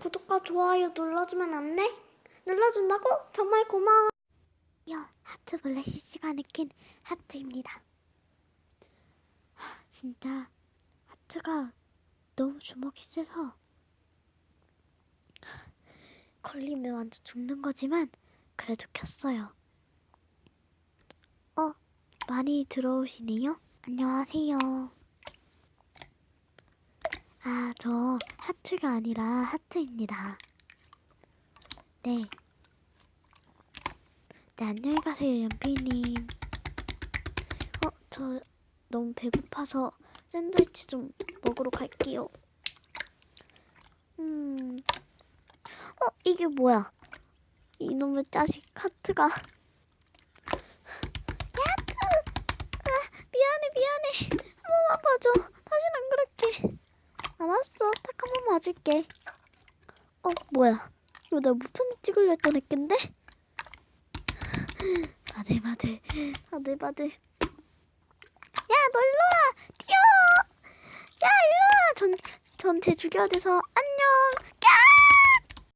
구독과 좋아요 눌러주면 안 돼? 눌러준다고? 정말 고마워. 야, 하트 블레시 시간에 낀 하트입니다. 하, 진짜 하트가 너무 주먹이 세서 걸리면 완전 죽는 거지만 그래도 켰어요. 어, 많이 들어오시네요. 안녕하세요. 아, 저 하트가 아니라 하트입니다. 네. 네, 안녕히 가세요, 연피님. 어, 저 너무 배고파서 샌드위치 좀 먹으러 갈게요. 음. 어, 이게 뭐야? 이놈의 자식 하트가. 야, 하트! 아, 미안해, 미안해. 한 번만 봐줘. 알았어. 딱 한번 봐줄게. 어, 뭐야? 이거 내가 무편지 찍으려 했던 애인데? 바들바들, 바들바들. 야, 너 일로 와! 뛰어! 야, 일로 와! 전, 전쟤 죽여야 돼서, 안녕!